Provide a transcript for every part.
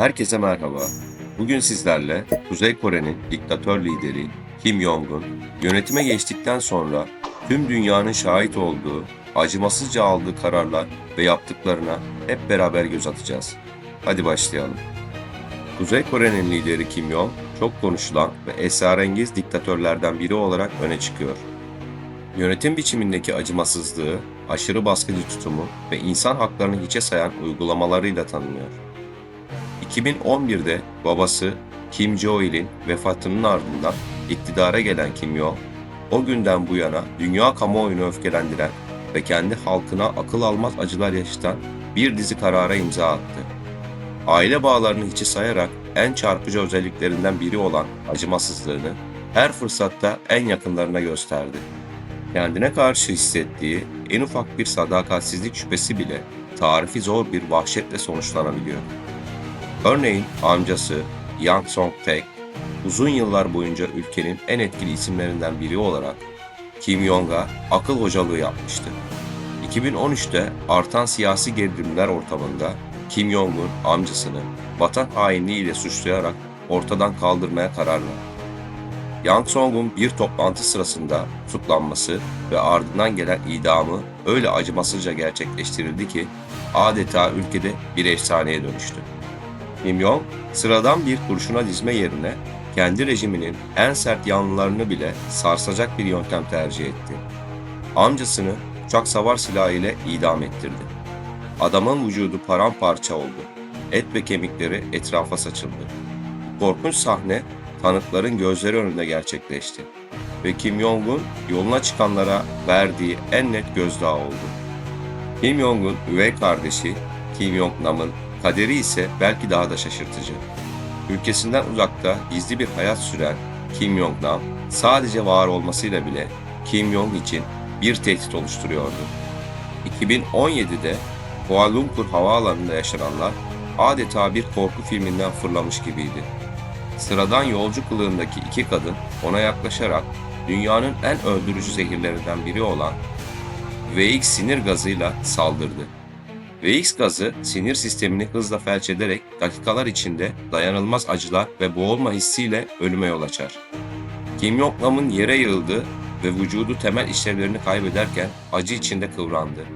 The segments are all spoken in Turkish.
Herkese merhaba. Bugün sizlerle Kuzey Kore'nin diktatör lideri Kim Jong-un yönetime geçtikten sonra tüm dünyanın şahit olduğu, acımasızca aldığı kararlar ve yaptıklarına hep beraber göz atacağız. Hadi başlayalım. Kuzey Kore'nin lideri Kim Jong çok konuşulan ve esrarengiz diktatörlerden biri olarak öne çıkıyor. Yönetim biçimindeki acımasızlığı, aşırı baskıcı tutumu ve insan haklarını hiçe sayan uygulamalarıyla tanınıyor. 2011'de babası Kim Jong-il'in vefatının ardından iktidara gelen Kim Jong, o günden bu yana dünya kamuoyunu öfkelendiren ve kendi halkına akıl almaz acılar yaşatan bir dizi karara imza attı. Aile bağlarını hiçe sayarak en çarpıcı özelliklerinden biri olan acımasızlığını her fırsatta en yakınlarına gösterdi. Kendine karşı hissettiği en ufak bir sadakatsizlik şüphesi bile tarifi zor bir vahşetle sonuçlanabiliyor. Örneğin amcası Yang Song-taek uzun yıllar boyunca ülkenin en etkili isimlerinden biri olarak Kim Jong'a akıl hocalığı yapmıştı. 2013'te artan siyasi gerilimler ortamında Kim Jong'un amcasını vatan hainliğiyle suçlayarak ortadan kaldırmaya karar verdi. Yang Song'un bir toplantı sırasında tutuklanması ve ardından gelen idamı öyle acımasızca gerçekleştirildi ki adeta ülkede bir efsaneye dönüştü. Kim Jong, sıradan bir kurşuna dizme yerine kendi rejiminin en sert yanlılarını bile sarsacak bir yöntem tercih etti. Amcasını uçak savar silahı ile idam ettirdi. Adamın vücudu paramparça oldu. Et ve kemikleri etrafa saçıldı. Korkunç sahne tanıkların gözleri önünde gerçekleşti ve Kim Jong-un yoluna çıkanlara verdiği en net gözdağı oldu. Kim Jong-un üvey kardeşi Kim Jong-nam'ın kaderi ise belki daha da şaşırtıcı. Ülkesinden uzakta gizli bir hayat süren Kim Jong-nam sadece var olmasıyla bile Kim Jong için bir tehdit oluşturuyordu. 2017'de Kuala Lumpur havaalanında yaşananlar adeta bir korku filminden fırlamış gibiydi. Sıradan yolcu kılığındaki iki kadın ona yaklaşarak dünyanın en öldürücü zehirlerinden biri olan VX sinir gazıyla saldırdı. VX gazı sinir sistemini hızla felç ederek dakikalar içinde dayanılmaz acılar ve boğulma hissiyle ölüme yol açar. Kim Jong-nam'ın yere yığıldı ve vücudu temel işlevlerini kaybederken acı içinde kıvrandı.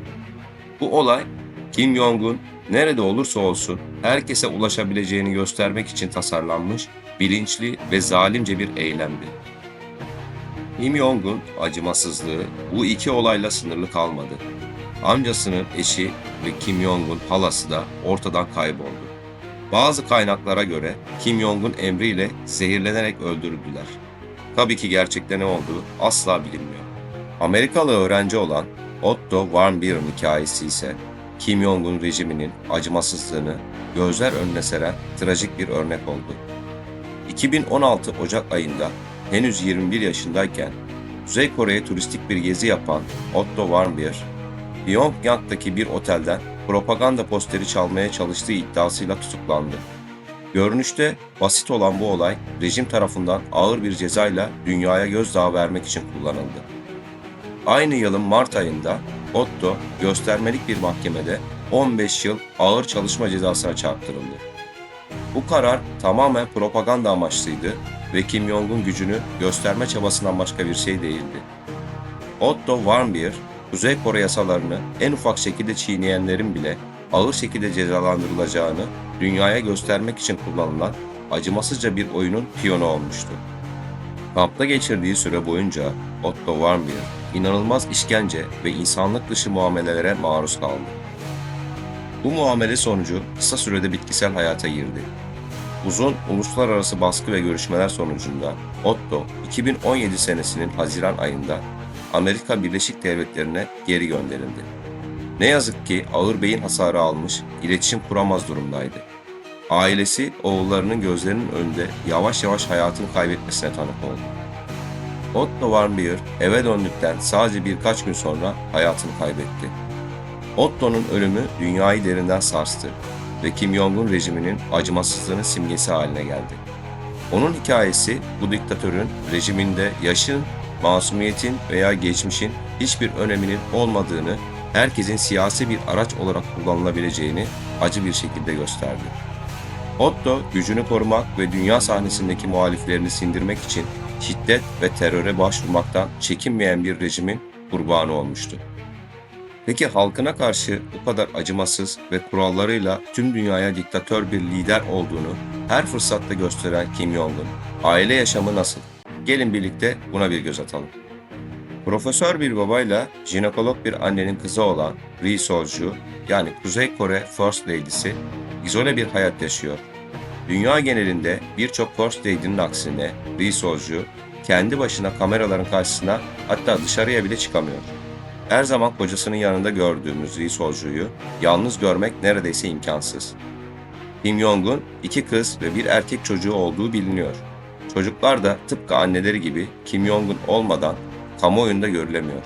Bu olay Kim Jong-un nerede olursa olsun herkese ulaşabileceğini göstermek için tasarlanmış bilinçli ve zalimce bir eylemdi. Kim Jong-un acımasızlığı bu iki olayla sınırlı kalmadı. Amcasının eşi ve Kim Jong-un halası da ortadan kayboldu. Bazı kaynaklara göre Kim Jong-un emriyle zehirlenerek öldürüldüler. Tabii ki gerçekte ne olduğu asla bilinmiyor. Amerikalı öğrenci olan Otto Warmbier'in hikayesi ise Kim Jong-un rejiminin acımasızlığını gözler önüne seren trajik bir örnek oldu. 2016 Ocak ayında henüz 21 yaşındayken Kuzey Kore'ye turistik bir gezi yapan Otto Warmbier, Pyongyang'daki bir otelden propaganda posteri çalmaya çalıştığı iddiasıyla tutuklandı. Görünüşte basit olan bu olay rejim tarafından ağır bir cezayla dünyaya gözdağı vermek için kullanıldı. Aynı yılın Mart ayında Otto göstermelik bir mahkemede 15 yıl ağır çalışma cezasına çarptırıldı. Bu karar tamamen propaganda amaçlıydı ve Kim Jong-un gücünü gösterme çabasından başka bir şey değildi. Otto Warmbier, Kuzey Kore yasalarını en ufak şekilde çiğneyenlerin bile ağır şekilde cezalandırılacağını dünyaya göstermek için kullanılan acımasızca bir oyunun piyonu olmuştu. Kampta geçirdiği süre boyunca Otto Warmbier inanılmaz işkence ve insanlık dışı muamelelere maruz kaldı. Bu muamele sonucu kısa sürede bitkisel hayata girdi. Uzun uluslararası baskı ve görüşmeler sonucunda Otto 2017 senesinin Haziran ayında Amerika Birleşik Devletleri'ne geri gönderildi. Ne yazık ki ağır beyin hasarı almış, iletişim kuramaz durumdaydı. Ailesi oğullarının gözlerinin önünde yavaş yavaş hayatını kaybetmesine tanık oldu. Otto Warmbier eve döndükten sadece birkaç gün sonra hayatını kaybetti. Otto'nun ölümü dünyayı derinden sarstı ve Kim Jong-un rejiminin acımasızlığının simgesi haline geldi. Onun hikayesi bu diktatörün rejiminde yaşın, masumiyetin veya geçmişin hiçbir öneminin olmadığını, herkesin siyasi bir araç olarak kullanılabileceğini acı bir şekilde gösterdi. Otto gücünü korumak ve dünya sahnesindeki muhaliflerini sindirmek için şiddet ve teröre başvurmaktan çekinmeyen bir rejimin kurbanı olmuştu. Peki halkına karşı bu kadar acımasız ve kurallarıyla tüm dünyaya diktatör bir lider olduğunu her fırsatta gösteren Kim Jong-un, aile yaşamı nasıl? Gelin birlikte buna bir göz atalım. Profesör bir babayla jinekolog bir annenin kızı olan Ri Solju, yani Kuzey Kore First Lady'si, izole bir hayat yaşıyor. Dünya genelinde birçok First Lady'nin aksine Ri Solju, kendi başına kameraların karşısına hatta dışarıya bile çıkamıyor. Her zaman kocasının yanında gördüğümüz Ri Solju'yu yalnız görmek neredeyse imkansız. Kim Jong-un iki kız ve bir erkek çocuğu olduğu biliniyor. Çocuklar da tıpkı anneleri gibi Kim Jong-un olmadan kamuoyunda görülemiyor.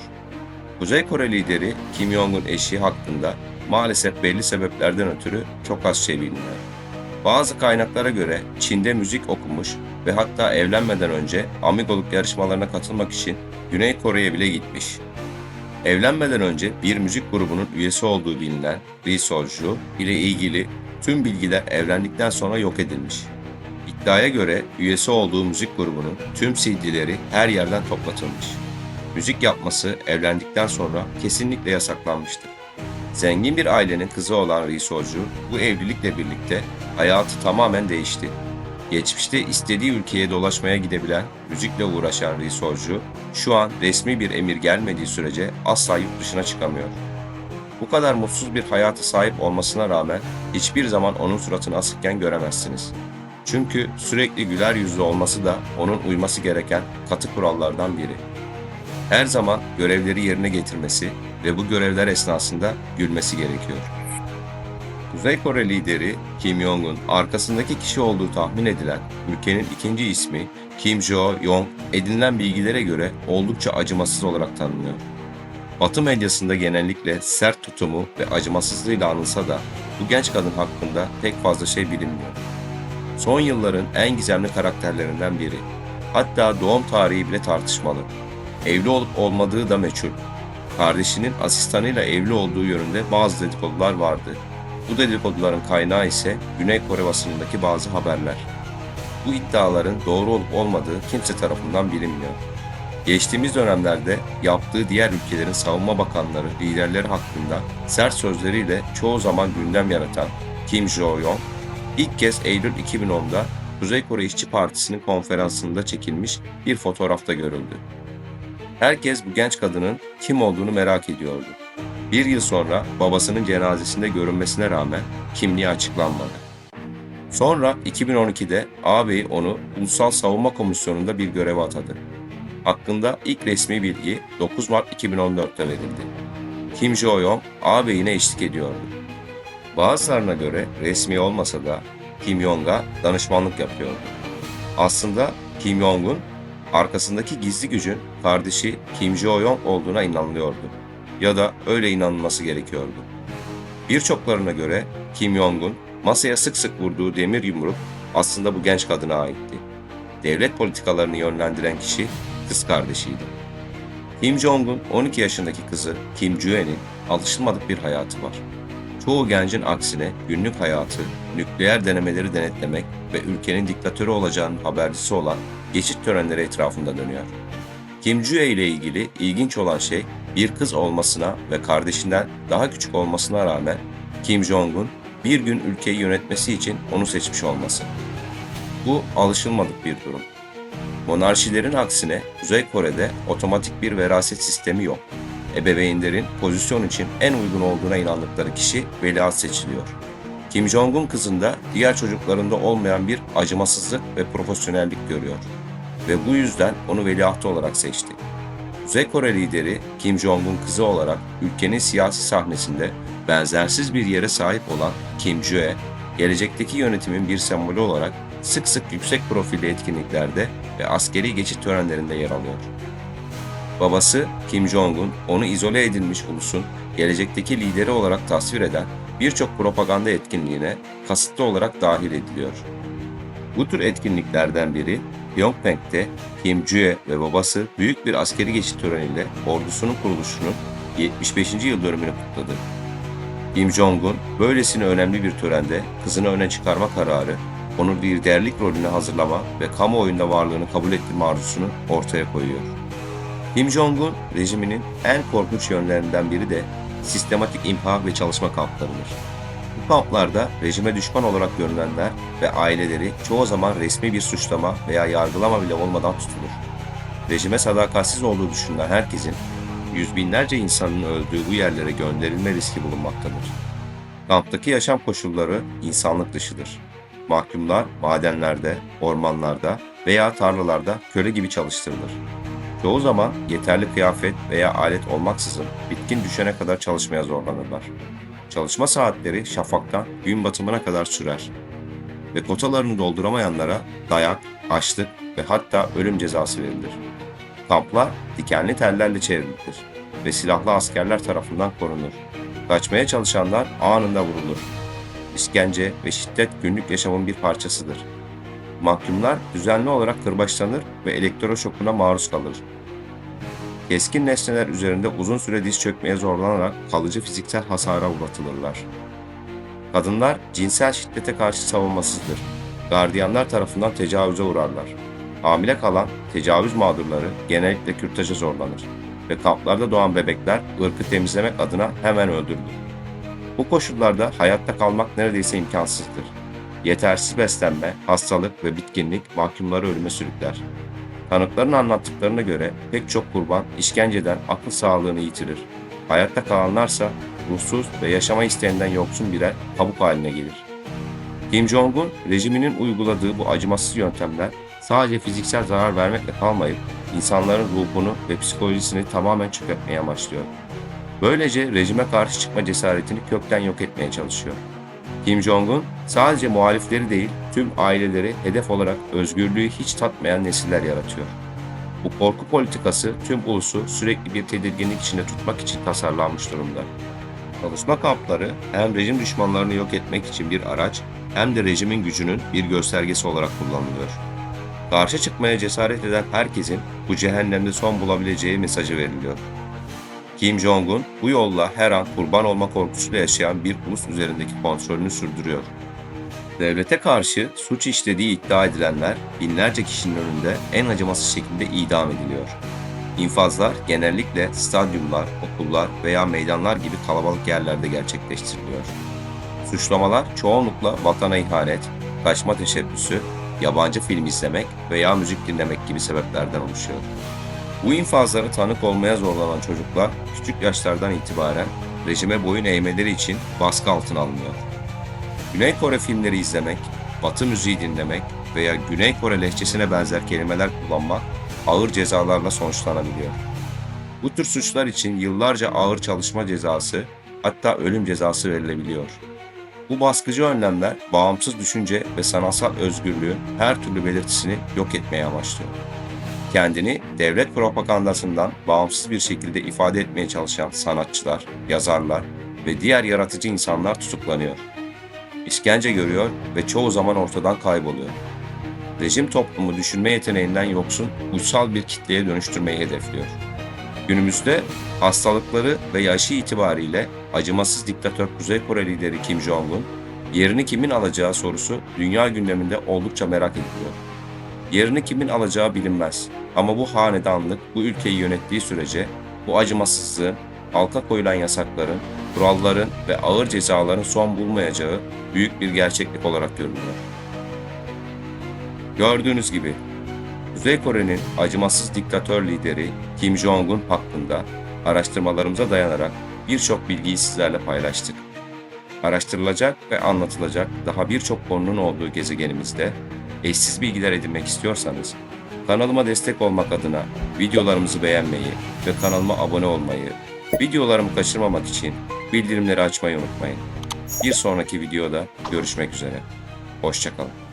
Kuzey Kore lideri Kim Jong-un eşi hakkında maalesef belli sebeplerden ötürü çok az şey biliniyor. Bazı kaynaklara göre Çin'de müzik okumuş ve hatta evlenmeden önce amigoluk yarışmalarına katılmak için Güney Kore'ye bile gitmiş. Evlenmeden önce bir müzik grubunun üyesi olduğu bilinen Lee Solju ile ilgili tüm bilgiler evlendikten sonra yok edilmiş. İddiaya göre üyesi olduğu müzik grubunun tüm CD'leri her yerden toplatılmış. Müzik yapması evlendikten sonra kesinlikle yasaklanmıştır. Zengin bir ailenin kızı olan Lee Solju bu evlilikle birlikte hayatı tamamen değişti. Geçmişte istediği ülkeye dolaşmaya gidebilen, müzikle uğraşan Lee Solju, şu an resmi bir emir gelmediği sürece asla yurt dışına çıkamıyor. Bu kadar mutsuz bir hayata sahip olmasına rağmen hiçbir zaman onun suratını asıkken göremezsiniz. Çünkü sürekli güler yüzlü olması da onun uyması gereken katı kurallardan biri. Her zaman görevleri yerine getirmesi ve bu görevler esnasında gülmesi gerekiyor. Kuzey Kore lideri Kim Jong-un arkasındaki kişi olduğu tahmin edilen ülkenin ikinci ismi Kim Jo-yong edinilen bilgilere göre oldukça acımasız olarak tanınıyor. Batı medyasında genellikle sert tutumu ve acımasızlığıyla anılsa da bu genç kadın hakkında pek fazla şey bilinmiyor. Son yılların en gizemli karakterlerinden biri. Hatta doğum tarihi bile tartışmalı. Evli olup olmadığı da meçhul. Kardeşinin asistanıyla evli olduğu yönünde bazı dedikodular vardı. Bu dedikoduların kaynağı ise Güney Kore basınındaki bazı haberler. Bu iddiaların doğru olup olmadığı kimse tarafından bilinmiyor. Geçtiğimiz dönemlerde yaptığı diğer ülkelerin savunma bakanları, liderleri hakkında sert sözleriyle çoğu zaman gündem yaratan Kim Jo-yong, ilk kez Eylül 2010'da Kuzey Kore İşçi Partisi'nin konferansında çekilmiş bir fotoğrafta görüldü. Herkes bu genç kadının kim olduğunu merak ediyordu. Bir yıl sonra babasının cenazesinde görünmesine rağmen kimliği açıklanmadı. Sonra 2012'de ağabeyi onu Ulusal Savunma Komisyonu'nda bir göreve atadı. Hakkında ilk resmi bilgi 9 Mart 2014'te verildi. Kim Jo-yong ağabeyine eşlik ediyordu. Bazılarına göre resmi olmasa da Kim Jong'a danışmanlık yapıyordu. Aslında Kim Jong'un arkasındaki gizli gücün kardeşi Kim Jo-yong olduğuna inanılıyordu. Ya da öyle inanılması gerekiyordu. Birçoklarına göre Kim Jong-un masaya sık sık vurduğu demir yumruk aslında bu genç kadına aitti. Devlet politikalarını yönlendiren kişi kız kardeşiydi. Kim Jong-un 12 yaşındaki kızı Kim Jue'nin alışılmadık bir hayatı var. Çoğu gencin aksine günlük hayatı, nükleer denemeleri denetlemek ve ülkenin diktatörü olacağının habercisi olan geçit törenleri etrafında dönüyor. Kim Jue ile ilgili ilginç olan şey bir kız olmasına ve kardeşinden daha küçük olmasına rağmen Kim Jong-un bir gün ülkeyi yönetmesi için onu seçmiş olması. Bu alışılmadık bir durum. Monarşilerin aksine Kuzey Kore'de otomatik bir veraset sistemi yok. Ebeveynlerin pozisyon için en uygun olduğuna inandıkları kişi veliaht seçiliyor. Kim Jong-un kızında diğer çocuklarında olmayan bir acımasızlık ve profesyonellik görüyor ve bu yüzden onu veliahtı olarak seçti. Kuzey Kore lideri Kim Jong-un kızı olarak ülkenin siyasi sahnesinde benzersiz bir yere sahip olan Kim Jue, gelecekteki yönetimin bir sembolü olarak sık sık yüksek profilli etkinliklerde ve askeri geçit törenlerinde yer alıyor. Babası Kim Jong-un onu izole edilmiş ulusun gelecekteki lideri olarak tasvir eden birçok propaganda etkinliğine kasıtlı olarak dahil ediliyor. Bu tür etkinliklerden biri Pyongyang'de Kim Jue ve babası büyük bir askeri geçit töreniyle ordusunun kuruluşunun 75. yıl dönümünü kutladı. Kim Jong-un böylesine önemli bir törende kızını öne çıkarma kararı, onu liderlik rolüne hazırlama ve kamuoyunda varlığını kabul ettirme arzusunu ortaya koyuyor. Kim Jong-un rejiminin en korkunç yönlerinden biri de sistematik imha ve çalışma kamplarıdır. Bu kamplarda rejime düşman olarak görünenler ve aileleri çoğu zaman resmi bir suçlama veya yargılama bile olmadan tutulur. Rejime sadakatsiz olduğu düşünülen herkesin yüz binlerce insanın öldüğü bu yerlere gönderilme riski bulunmaktadır. Kamptaki yaşam koşulları insanlık dışıdır. Mahkumlar madenlerde, ormanlarda veya tarlalarda köle gibi çalıştırılır. Çoğu zaman yeterli kıyafet veya alet olmaksızın bitkin düşene kadar çalışmaya zorlanırlar. Çalışma saatleri şafaktan gün batımına kadar sürer ve kotalarını dolduramayanlara dayak, açlık ve hatta ölüm cezası verilir. Kamplar dikenli tellerle çevrilidir ve silahlı askerler tarafından korunur. Kaçmaya çalışanlar anında vurulur. İşkence ve şiddet günlük yaşamın bir parçasıdır. Mahkumlar düzenli olarak kırbaçlanır ve elektroşokuna maruz kalır. Keskin nesneler üzerinde uzun süre diz çökmeye zorlanarak kalıcı fiziksel hasara uğratılırlar. Kadınlar cinsel şiddete karşı savunmasızdır. Gardiyanlar tarafından tecavüze uğrarlar. Hamile kalan tecavüz mağdurları genellikle kürtaja zorlanır ve kamplarda doğan bebekler ırkı temizlemek adına hemen öldürülür. Bu koşullarda hayatta kalmak neredeyse imkansızdır. Yetersiz beslenme, hastalık ve bitkinlik mahkumları ölüme sürükler. Tanıkların anlattıklarına göre pek çok kurban işkenceden akıl sağlığını yitirir. Hayatta kalanlarsa ruhsuz ve yaşama isteğinden yoksun birer kabuk haline gelir. Kim Jong-un rejiminin uyguladığı bu acımasız yöntemler sadece fiziksel zarar vermekle kalmayıp insanların ruhunu ve psikolojisini tamamen çökertmeye amaçlıyor. Böylece rejime karşı çıkma cesaretini kökten yok etmeye çalışıyor. Kim Jong-un sadece muhalifleri değil tüm aileleri hedef olarak özgürlüğü hiç tatmayan nesiller yaratıyor. Bu korku politikası tüm ulusu sürekli bir tedirginlik içinde tutmak için tasarlanmış durumda. Çalışma kampları hem rejim düşmanlarını yok etmek için bir araç hem de rejimin gücünün bir göstergesi olarak kullanılıyor. Karşı çıkmaya cesaret eden herkesin bu cehennemde son bulabileceği mesajı veriliyor. Kim Jong-un bu yolla her an kurban olma korkusuyla yaşayan bir ulus üzerindeki kontrolünü sürdürüyor. Devlete karşı suç işlediği iddia edilenler binlerce kişinin önünde en acımasız şekilde idam ediliyor. İnfazlar genellikle stadyumlar, okullar veya meydanlar gibi kalabalık yerlerde gerçekleştiriliyor. Suçlamalar çoğunlukla vatana ihanet, kaçma teşebbüsü, yabancı film izlemek veya müzik dinlemek gibi sebeplerden oluşuyor. Bu infazlara tanık olmaya zorlanan çocuklar küçük yaşlardan itibaren rejime boyun eğmeleri için baskı altına alınıyor. Güney Kore filmleri izlemek, Batı müziği dinlemek veya Güney Kore lehçesine benzer kelimeler kullanmak ağır cezalarla sonuçlanabiliyor. Bu tür suçlar için yıllarca ağır çalışma cezası hatta ölüm cezası verilebiliyor. Bu baskıcı önlemler bağımsız düşünce ve sanatsal özgürlüğün her türlü belirtisini yok etmeye amaçlıyor. Kendini devlet propagandasından bağımsız bir şekilde ifade etmeye çalışan sanatçılar, yazarlar ve diğer yaratıcı insanlar tutuklanıyor. İşkence görüyor ve çoğu zaman ortadan kayboluyor. Rejim toplumu düşünme yeteneğinden yoksun, uysal bir kitleye dönüştürmeyi hedefliyor. Günümüzde hastalıkları ve yaşı itibariyle acımasız diktatör Kuzey Kore lideri Kim Jong-un, yerini kimin alacağı sorusu dünya gündeminde oldukça merak ediliyor. Yerini kimin alacağı bilinmez ama bu hanedanlık bu ülkeyi yönettiği sürece bu acımasızlığın, halka koyulan yasakların, kuralların ve ağır cezaların son bulmayacağı büyük bir gerçeklik olarak görülüyor. Gördüğünüz gibi Kuzey Kore'nin acımasız diktatör lideri Kim Jong-un hakkında araştırmalarımıza dayanarak birçok bilgiyi sizlerle paylaştık. Araştırılacak ve anlatılacak daha birçok konunun olduğu gezegenimizde eşsiz bilgiler edinmek istiyorsanız kanalıma destek olmak adına videolarımızı beğenmeyi ve kanalıma abone olmayı, videolarımı kaçırmamak için bildirimleri açmayı unutmayın. Bir sonraki videoda görüşmek üzere. Hoşçakalın.